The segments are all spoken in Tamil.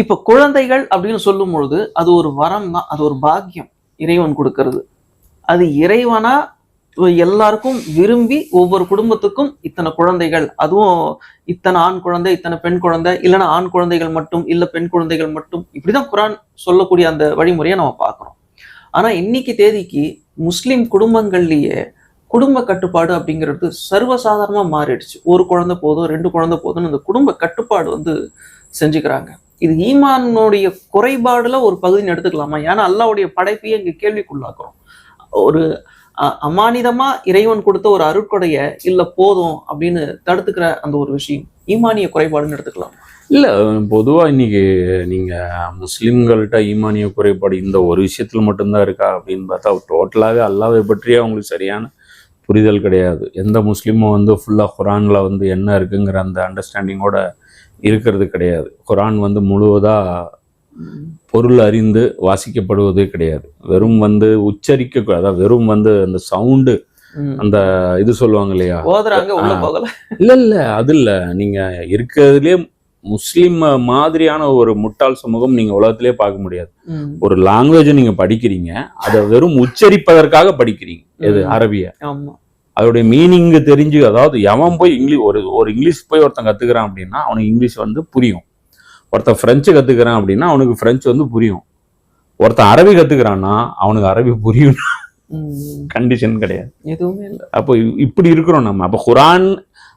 இப்போ குழந்தைகள் அப்படின்னு சொல்லும் பொழுது அது ஒரு வரம் தான் அது ஒரு பாக்கியம் இறைவன் கொடுக்கறது. அது இறைவனா எல்லாருக்கும் விரும்பி ஒவ்வொரு குடும்பத்துக்கும் இத்தனை குழந்தைகள். அதுவும் இத்தனை ஆண் குழந்தை இத்தனை பெண் குழந்தை இல்லைன்னா ஆண் குழந்தைகள் மட்டும் இல்லை பெண் குழந்தைகள் மட்டும். இப்படிதான் குரான் சொல்லக்கூடிய அந்த வழிமுறையை நம்ம பார்க்குறோம். ஆனால் இன்னைக்கு தேதிக்கு முஸ்லீம் குடும்பங்கள்லேயே குடும்ப கட்டுப்பாடு அப்படிங்கிறது சர்வசாதாரணமாக மாறிடுச்சு. ஒரு குழந்தை போதும் ரெண்டு குழந்தை போதும்னு அந்த குடும்ப கட்டுப்பாடு வந்து செஞ்சுக்கிறாங்க. இது ஈமானுடைய குறைபாடுல ஒரு பகுதின்னு எடுத்துக்கலாமா? ஏன்னா அல்லாவுடைய படைப்பையே இங்க கேள்விக்குள்ளாக்குறோம். ஒரு அ- அமானிதமா இறைவன் கொடுத்த ஒரு அருட்கொடைய இல்ல போதும் அப்படின்னு தடுத்துக்கிற அந்த ஒரு விஷயம் ஈமானிய குறைபாடுன்னு எடுத்துக்கலாம். இல்ல பொதுவா இன்னைக்கு நீங்க முஸ்லிம்கள்ட்ட ஈமானிய குறைபாடு இந்த ஒரு விஷயத்துல மட்டும்தான் இருக்கா அப்படின்னு பார்த்தா டோட்டலாவே அல்லாவை பற்றியே அவங்களுக்கு சரியான புரிதல் கிடையாது. எந்த முஸ்லீமும் வந்து ஃபுல்லாக குரானில் வந்து என்ன இருக்குங்கிற அந்த அண்டர்ஸ்டாண்டிங்கோட இருக்கிறது கிடையாது. குரான் வந்து முழுவதா பொருள் அறிந்து வாசிக்கப்படுவது கிடையாது. வெறும் வந்து உச்சரிக்க அதாவது வெறும் வந்து அந்த சவுண்டு. அந்த இது சொல்லுவாங்க இல்லையா? இல்ல இல்ல அது இல்ல. நீங்க இருக்கிறதுலே முஸ்லிம் மாதிரியான ஒரு முட்டாள் சமூகம் நீங்க உலகத்திலே பார்க்க முடியாது. ஒரு லாங்குவேஜை நீங்க படிக்கிறீங்க அதை வெறும் உச்சரிப்பதற்காக படிக்கிறீங்க. எது. அரபிய. ஆமா. அதோடைய மீனிங் தெரிஞ்சு அதாவது எவன் போய் இங்கிலீஷ் ஒரு ஒரு இங்கிலீஷ் போய் ஒருத்தன் கத்துக்கிறான் அப்படின்னா அவனுக்கு இங்கிலீஷ் வந்து புரியும். ஒருத்தன் பிரெஞ்சு கத்துக்கிறான் அப்படின்னா அவனுக்கு பிரெஞ்சு வந்து புரியும். ஒருத்தன் அரபி கத்துக்கிறான்னா அவனுக்கு அரபி புரியும். கண்டிஷன் கிடையாது. எதுவுமே இல்ல. அப்போ இப்படி இருக்கிறோம் நம்ம. அப்போ குரான்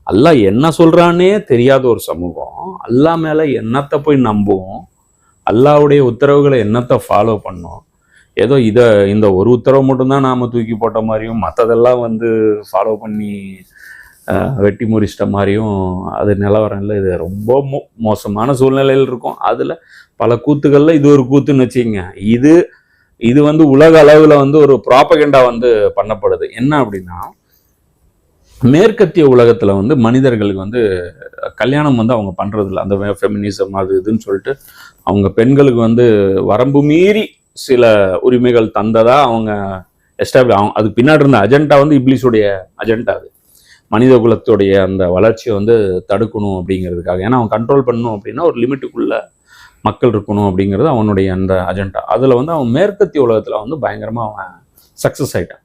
அல்லாஹ் என்ன சொல்றானே தெரியாத ஒரு சமூகம் அல்லாஹ் மேல என்னத்தை போய் நம்புவோம் அல்லாஹ்வுடைய உத்தரவுகளை என்னத்தை ஃபாலோ பண்ணோம் ஏதோ இதை இந்த ஒரு உத்தரவு மட்டும்தான் நாம தூக்கி போட்ட மாதிரியும் மற்றதெல்லாம் வந்து ஃபாலோ பண்ணி வெட்டி முறிச்சிட்ட மாதிரியும் அது நிலவரம் இல்லை இது ரொம்ப மோ மோசமான சூழ்நிலையில் இருக்கும். அதில் பல கூத்துக்களில் இது ஒரு கூத்துன்னு வச்சுக்கோங்க. இது இது வந்து உலக அளவில் வந்து ஒரு ப்ராப்பகெண்டா வந்து பண்ணப்படுது. என்ன அப்படின்னா மேற்கத்திய உலகத்துல வந்து மனிதர்களுக்கு வந்து கல்யாணம் வந்து அவங்க பண்ணுறதில்ல அந்த ஃபெமினிசம் அது இதுன்னு சொல்லிட்டு அவங்க பெண்களுக்கு வந்து வரம்பு மீறி சில உரிமைகள் தந்ததா அவங்க எஸ்டாப்ளி அவங்க அதுக்கு பின்னாடி இருந்த அஜெண்டா வந்து இப்ளிஸுடைய அஜெண்டா அது. மனித குலத்துடைய அந்த வளர்ச்சியை வந்து தடுக்கணும் அப்படிங்கிறதுக்காக. ஏன்னா அவன் கண்ட்ரோல் பண்ணணும் அப்படின்னா ஒரு லிமிட்டுக்குள்ள மக்கள் இருக்கணும் அப்படிங்கிறது அவனுடைய அந்த அஜெண்டா அதில் வந்து அவன் மேற்கத்திய உலகத்தில் வந்து பயங்கரமாக அவன் சக்ஸஸ் ஆயிட்டான்.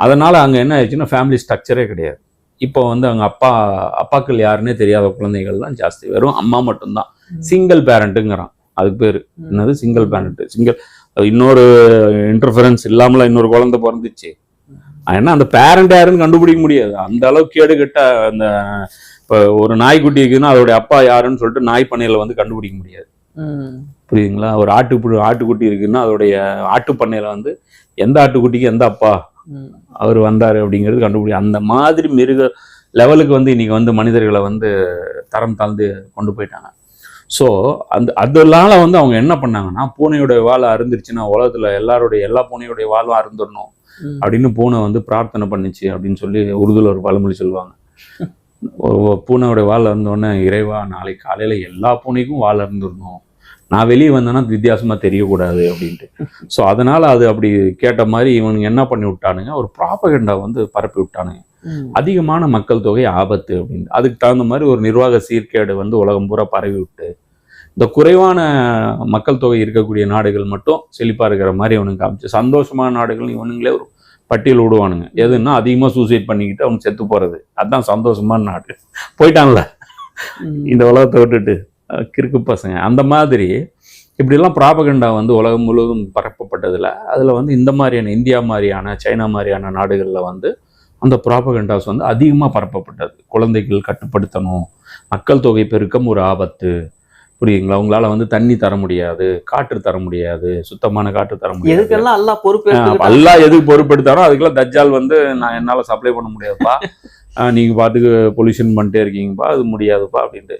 அதனால் அங்கே என்ன ஆயிடுச்சுன்னா ஃபேமிலி ஸ்ட்ரக்சரே கிடையாது. இப்போ வந்து அவங்க அப்பா அப்பாக்கள் யாருன்னே தெரியாத குழந்தைகள் தான் ஜாஸ்தி. வெறும் அம்மா மட்டும்தான். சிங்கிள் பேரண்ட்டுங்கிறான் அதுக்கு பேர். என்னது? சிங்கிள் பேரண்ட் சிங்கிள் இன்னொரு இன்டர்ஃபரன்ஸ் இல்லாமல இன்னொரு குழந்தை பிறந்துச்சு. ஏன்னா அந்த பேரண்ட் யாருன்னு கண்டுபிடிக்க முடியாது. அந்த அளவுக்கு கேடு கெட்ட அந்த இப்போ ஒரு நாய்க்குட்டி இருக்குதுன்னா அதோடைய அப்பா யாருன்னு சொல்லிட்டு நாய் பண்ணையில வந்து கண்டுபிடிக்க முடியாது. புரியுதுங்களா? ஒரு ஆட்டு ஆட்டுக்குட்டி இருக்குன்னா அதோடைய ஆட்டு பண்ணையில வந்து எந்த ஆட்டுக்குட்டிக்கு எந்த அப்பா. அவர் வந்தாரு அப்படிங்கிறது கண்டுபிடி அந்த மாதிரி மிருக லெவலுக்கு வந்து இன்னைக்கு வந்து மனிதர்களை வந்து தரம் தாழ்ந்து கொண்டு போயிட்டாங்க. ஸோ அந்த அதனால வந்து அவங்க என்ன பண்ணாங்கன்னா பூனையுடைய வாழை அருந்துருச்சுன்னா உலகத்துல எல்லாருடைய எல்லா பூனையுடைய வாழும் அருந்துடணும். அப்படின்னு பூனை வந்து பிரார்த்தனை பண்ணுச்சு அப்படின்னு சொல்லி உருதுல ஒரு பழமொழி சொல்லுவாங்க. பூனையோட வால் இருந்தோடனே இறைவா நாளைக்கு காலையில எல்லா பூனைக்கும் வால் இருந்துடணும் நான் வெளியே வந்தேன்னா வித்தியாசமா தெரியக்கூடாது அப்படின்ட்டு. ஸோ அதனால அது அப்படி கேட்ட மாதிரி இவனுங்க என்ன பண்ணி விட்டானுங்க? ஒரு ப்ராபகண்டா வந்து பரப்பி விட்டானுங்க. அதிகமான மக்கள் தொகை ஆபத்து அப்படின்னு. அதுக்கு தகுந்த மாதிரி ஒரு நிர்வாக சீர்கேடு வந்து உலகம் பூரா பரவி விட்டு இந்த குறைவான மக்கள் தொகை இருக்கக்கூடிய நாடுகள் மட்டும் செழிப்பா இருக்கிற மாதிரி அவனுக்கு காமிச்சு சந்தோஷமான நாடுகள் இவனுங்களே ஒரு பட்டியல் விடுவானுங்க. எதுன்னா அதிகமா சூசைட் பண்ணிக்கிட்டு அவனுக்கு செத்து போறது. அதான் சந்தோஷமான நாடு. போயிட்டான்ல. இந்த உலகத்தை விட்டுட்டு. கிறுக்கு பசங்க. அந்த மாதிரி இப்படிலாம் ப்ராபகண்டா வந்து உலகம் முழுவதும் பரப்பப்பட்டதுல அதில் வந்து இந்த மாதிரியான இந்தியா மாதிரியான சைனா மாதிரியான நாடுகளில் வந்து அந்த ப்ராபகண்டாஸ் வந்து அதிகமாக பரப்பப்பட்டது. குழந்தைகள் கட்டுப்படுத்தணும் மக்கள் தொகை பெருக்கம் ஒரு ஆபத்து புரியுதுங்களா? உங்களால வந்து தண்ணி தர முடியாது காற்று தர முடியாது சுத்தமான காற்று தர முடியாது. எதுக்கெல்லாம் அல்லா பொறுப்பு? அல்லாஹ் எதுக்கு பொறுப்பெடுத்தாரோ அதுக்கெல்லாம் தஜ்ஜால் வந்து நான் என்னால சப்ளை பண்ண முடியாதுப்பா. ஆஹ் நீங்க பாட்டுக்கு பொல்யூஷன் பண்ணிட்டே இருக்கீங்கப்பா அது முடியாதுப்பா அப்படின்ட்டு.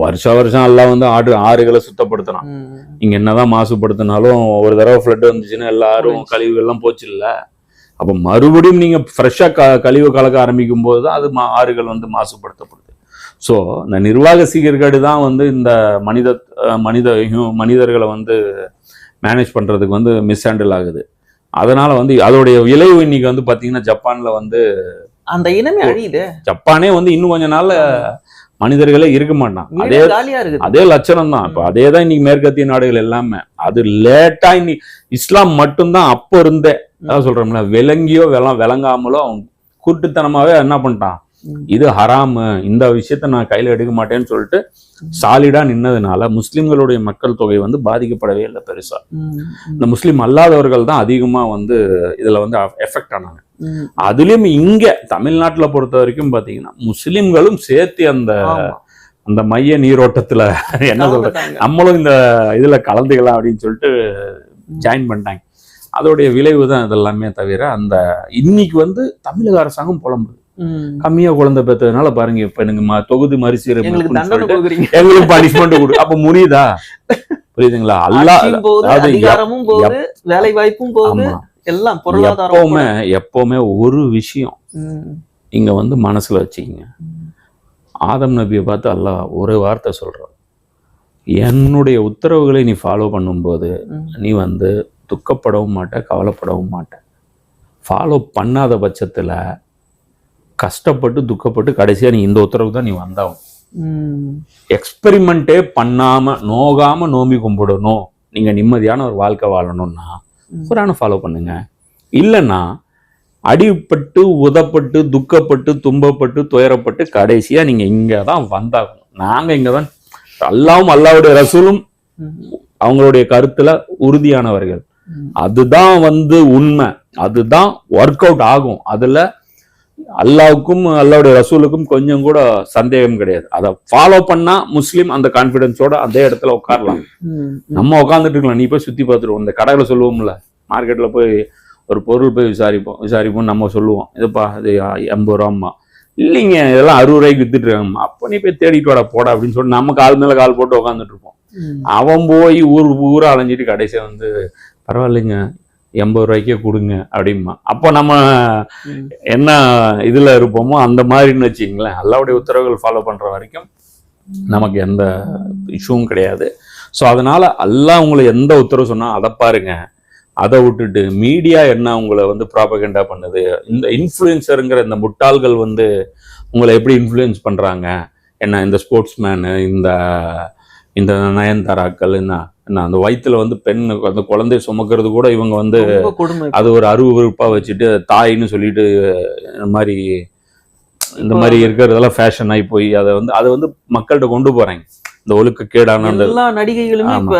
வருஷம் வருஷம் எல்லாம் வந்து ஆடு ஆறுகளை சுத்தப்படுத்தணும் ம். நீங்க என்னதான் மாசுபடுத்தினாலும் ஒரு தடவை ஃப்ளட் வந்துச்சுன்னா எல்லாரும் கழிவுகள்லாம் போச்சு இல்ல அப்ப மறுபடியும் நீங்க ஃப்ரெஷ்ஷா க கழிவு கலக்க ஆரம்பிக்கும் போது தான் அது மா- ஆறுகள் வந்து மாசுபடுத்தப்படுது. ஸோ இந்த நிர்வாக சீர்கேடு தான் வந்து இந்த மனித மனித மனிதர்களை வந்து மேனேஜ் பண்றதுக்கு வந்து மிஸ் ஹேண்டில் ஆகுது. அதனால வந்து அதோடைய விளைவு இன்னைக்கு வந்து பாத்தீங்கன்னா ஜப்பான்ல வந்து அந்த இனமே அழியுது. ஜப்பானே வந்து இன்னும் கொஞ்ச நாள்ல மனிதர்களே இருக்க மாட்டான். அதே அதே லட்சணம் தான் இப்ப அதே தான் இன்னைக்கு மேற்கத்திய நாடுகள் எல்லாமே. அது லேட்டா இன்னைக்கு இஸ்லாம் மட்டும்தான் அப்போ இருந்தே. அதான் சொல்றோம்ல விளங்கியோ விளங்காமலோ அவன் கூட்டுத்தனமாவே என்ன பண்ணிட்டான். இது ஹராமு இந்த விஷயத்த நான் கையில எடுக்க மாட்டேன்னு சொல்லிட்டு சாலிடா நின்னதுனால முஸ்லிம்களுடைய மக்கள் தொகை வந்து பாதிக்கப்படவே இல்லை பெருசா இந்த முஸ்லிம் அல்லாதவர்கள் தான் அதிகமா வந்து இதுல வந்து எஃபெக்ட் ஆனாங்க. அதுலயும் இங்க தமிழ்நாட்டுல பொறுத்த வரைக்கும் பாத்தீங்கன்னா முஸ்லிம்களும் சேர்த்து அந்த. அந்த மைய நீரோட்டத்துல என்ன சொல்றது. நம்மளும் இந்த இதுல கலந்துக்கலாம் அப்படின்னு சொல்லிட்டு ஜாயின் பண்ணிட்டாங்க அதோடைய விளைவு தான் இதெல்லாமே தவிர அந்த இன்னைக்கு வந்து தமிழக அரசாங்கம் புலம்புது. கம்மியா குழந்தை பெற்றதுனால பாருங்க இப்ப எனக்கு தொகுதி சொல்லிட்டு கொடுக்குறீங்க. எங்களுக்கு பனிஷ்மெண்ட் கொடு. அப்ப முடியுதா புரியுதுங்களா? அதிகாரமும் போகுது வேலை வாய்ப்பும் போகுது எல்லாம் பொருளாதாரம் எப்பவுமே எப்பவுமே ஒரு விஷயம் இங்க வந்து மனசுல வச்சுக்கிங்க. ஆதம் நபியை பார்த்து அல்லாஹ் ஒரு வார்த்தை சொல்றான். என்னுடைய உத்தரவுகளை நீ ஃபாலோ பண்ணும்போது. நீ வந்து துக்கப்படவும் மாட்ட கவலைப்படவும் மாட்ட. ஃபாலோ பண்ணாத பட்சத்துல கஷ்டப்பட்டு துக்கப்பட்டு கடைசியா நீ இந்த உத்தரவு தான் நீ வந்தாகும். எக்ஸ்பெரிமெண்ட்டே பண்ணாம நோகாம நோம்பி கும்பிடணும் நீங்க நிம்மதியான ஒரு வாழ்க்கை வாழணும்னா. குரானை ஃபாலோ பண்ணுங்க இல்லைன்னா அடிபட்டு உதப்பட்டு துக்கப்பட்டு துன்பப்பட்டு துயரப்பட்டு கடைசியா நீங்க இங்க தான் வந்தாகணும் நாங்க இங்க தான் அல்லாவும் அல்லாவுடைய ரசூலும். அவங்களுடைய கருத்துல உறுதியானவர்கள். அதுதான் வந்து உண்மை அதுதான் ஒர்க் அவுட் ஆகும் அதுல அல்லாவுக்கும் அல்லாவுடைய ரசூலுக்கும் கொஞ்சம் கூட சந்தேகம் கிடையாது. அதை ஃபாலோ பண்ணா முஸ்லீம் அந்த கான்ஃபிடன்ஸோட அதே இடத்துல உட்காரலாம். நம்ம உட்காந்துட்டு இருக்கலாம். நீ போய் சுத்தி பார்த்துருவோம் இந்த கடையில சொல்லுவோம்ல மார்க்கெட்ல போய் ஒரு பொருள் போய் விசாரிப்போம் விசாரிப்போம் நம்ம சொல்லுவோம். இதுப்பா இது எண்பது ரூபாம்மா இல்லைங்க இதெல்லாம் அறுபது ரூபாய்க்கு வித்துட்டு இருக்காங்கம்மா அப்போ நீ போய் தேடிட்டு வாடா போடா அப்படின்னு சொல்லி நம்ம கால் மேல கால் போட்டு உட்காந்துட்டு இருப்போம். அவன் போய் ஊர் ஊரா அலைஞ்சிட்டு கடைசியா வந்து பரவாயில்லைங்க எண்பது ரூபாய்க்கே கொடுங்க அப்படிம்பா. அப்போ நம்ம. என்ன இதுல இருப்போமோ அந்த மாதிரின்னு வச்சுங்களேன் அல்லாவுடைய உத்தரவுகள் ஃபாலோ பண்ற வரைக்கும் நமக்கு எந்த இஷ்யூவும் கிடையாது. ஸோ அதனால அல்லாஹ் உங்களை எந்த உத்தரவு சொன்னா அதை பாருங்க. அதை விட்டுட்டு மீடியா என்ன உங்களை வந்து ப்ராபகண்டா பண்ணுது? இந்த இன்ஃப்ளூயன்சருங்கிற இந்த முட்டாள்கள் வந்து உங்களை எப்படி இன்ஃப்ளூயன்ஸ் பண்றாங்க? என்ன இந்த ஸ்போர்ட்ஸ் மேனு இந்த இந்த நயன்தாராக்கள் என்ன என்ன அந்த வயித்துல வந்து பெண் அந்த குழந்தைய சுமக்கிறது கூட இவங்க வந்து அது ஒரு அருவருப்பா வச்சுட்டு தாய்ன்னு சொல்லிட்டு இந்த மாதிரி இந்த மாதிரி இருக்கிறதெல்லாம் ஃபேஷன் ஆகி போய் அதை வந்து அதை வந்து மக்கள்கிட்ட கொண்டு போறாங்க. இந்த ஒழுக்க கேடான எல்லா நடிகைகளுமே. இப்ப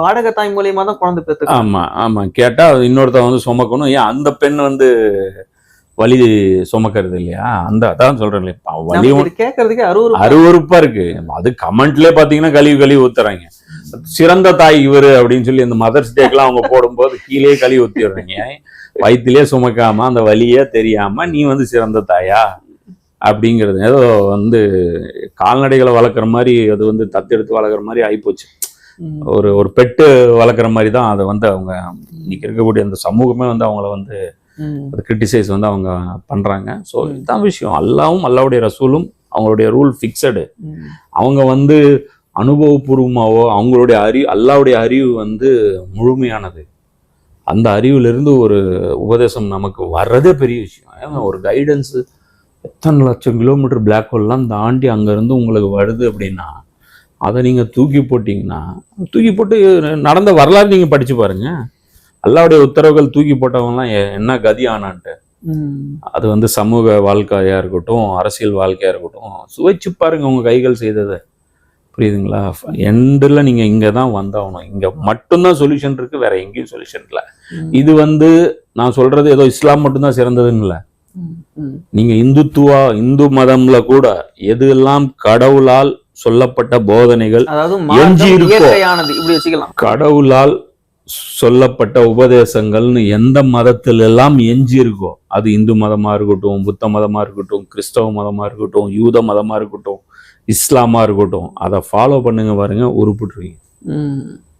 வாடகை தாய் மூலியமா தான் குழந்தை பெற்று ஆமா ஆமா. கேட்டா இன்னொருத்தன் வந்து சுமக்கணும். ஏன் அந்த பெண் வந்து வலி சுமக்கிறது இல்லையா? அந்த அதான் சொல்றேன் இல்லையா? வலி கேட்கறதுக்கே இருக்கு. அது கமெண்ட்லயே பாத்தீங்கன்னா கழிவு கழிவு ஊத்துறாங்க. சிறந்த தாய் இவரு அப்படின்னு சொல்லி அந்த மதர்ஸ் டேக்கெல்லாம் அவங்க போடும்போது கீழே கழுவி ஊத்திடுறீங்க. வயிற்றிலே சுமக்காம அந்த வலியே தெரியாம நீ வந்து சிறந்த தாயா? அப்படிங்கிறது. ஏதோ வந்து கால்நடைகளை வளர்க்குற மாதிரி அது வந்து தத்தெடுத்து வளர்க்குற மாதிரி ஆயிப்போச்சு. ம். ஒரு ஒரு பெட்டு வளர்க்குற மாதிரி தான் அதை வந்து அவங்க இன்னைக்கு இருக்கக்கூடிய அந்த சமூகமே வந்து அவங்கள வந்து. அது கிரிட்டிசைஸ் வந்து அவங்க பண்றாங்க. ஸோ. இதுதான் விஷயம். அல்லாவும் அல்லாவுடைய ரசூலும் அவங்களுடைய ரூல் ஃபிக்ஸடு. அவங்க வந்து அனுபவபூர்வமாவோ அவங்களுடைய அறிவு அல்லாவுடைய அறிவு வந்து முழுமையானது. அந்த அறிவிலிருந்து ஒரு உபதேசம் நமக்கு வர்றதே பெரிய விஷயம். ஏன்னா ஒரு கைடன்ஸ் எத்தனை லட்சம் கிலோமீட்டர் பிளாக் ஹோல்லாம் தாண்டி அங்கேருந்து உங்களுக்கு வருது அப்படின்னா அதை நீங்கள் தூக்கி போட்டிங்கன்னா தூக்கி போட்டு நடந்த வரலாறு நீங்கள் படிச்சு பாருங்க. அல்லாவுடைய உத்தரவுகள் தூக்கி போட்டவங்கலாம் என்ன கதி ஆனான்ட்டு. அது வந்து சமூக வாழ்க்கையா இருக்கட்டும் அரசியல் வாழ்க்கையா இருக்கட்டும் சுவைச்சு பாருங்க உங்க கைகள் செய்ததை. புரியுதுங்களா? எண்டில் நீங்க இங்க தான் வந்தாகணும். இங்க மட்டும்தான் சொல்யூஷன் இருக்கு வேற எங்கேயும் சொல்யூஷன் இல்லை. இது வந்து நான் சொல்றது ஏதோ இஸ்லாம் மட்டும்தான் சிறந்ததுன்னு இல்லை. நீங்க இந்துத்துவா இந்து மதம்ல கூட எதெல்லாம் கடவுளால் சொல்லப்பட்ட போதனைகள் அதாவது கடவுளால் சொல்லப்பட்ட உபதேசங்கள்னு எந்த மதத்துல எல்லாம் எஞ்சி இருக்கோ அது இந்து மதமா இருக்கட்டும் புத்த மதமா இருக்கட்டும் கிறிஸ்தவ மதமா இருக்கட்டும் யூத மதமா இருக்கட்டும் இஸ்லாமா இருக்கட்டும் அதை ஃபாலோ பண்ணுங்க பாருங்க உருப்பிட்டுருவீங்க.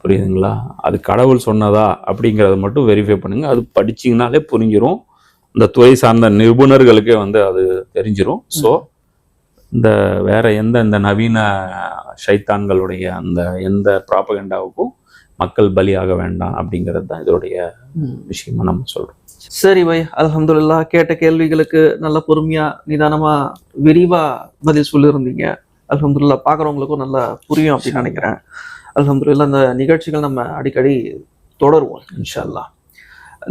புரியுதுங்களா? அது கடவுள் சொன்னதா அப்படிங்கிறத மட்டும் வெரிஃபை பண்ணுங்க. அது படிச்சீங்கனாலே புரிஞ்சிரும். இந்த துறை சார்ந்த நிபுணர்களுக்கே வந்து அது தெரிஞ்சிரும். ஸோ இந்த வேற எந்த இந்த நவீன சைத்தான்களுடைய அந்த எந்த ப்ராபகண்டாவுக்கும் மக்கள் பலியாக வேண்டாம் அப்படிங்கிறது தான் இதோடைய. விஷயமா நம்ம சொல்றோம். சரி பை அல்ஹம்துலில்லாஹ் கேட்ட கேள்விகளுக்கு நல்ல பொறுமையா நிதானமா விரிவா பதில் சொல்லியிருந்தீங்க அல்ஹம்துலில்லா பார்க்குறவங்களுக்கும் நல்லா புரியும் அப்படின்னு நினைக்கிறேன். அல்ஹம்துலில்லா இந்த நிகழ்ச்சிகள் நம்ம அடிக்கடி தொடருவோம் இன்ஷா அல்லாஹ்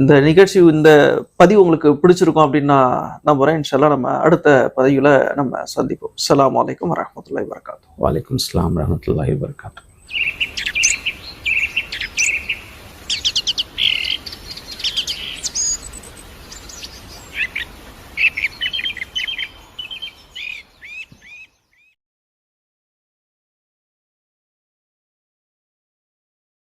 இந்த நிகழ்ச்சி இந்த பதிவு உங்களுக்கு பிடிச்சிருக்கும் அப்படின்னு நான் நம்புறேன். இன்ஷால்லா நம்ம அடுத்த பதிவில் நம்ம சந்திப்போம். அஸ்ஸலாமு அலைக்கும் வரஹ்மத்துல்லாஹி வரகாத்து வலைக்கம் அஸ்லாம் ரஹமத்துல்லாஹி வபரகாத்து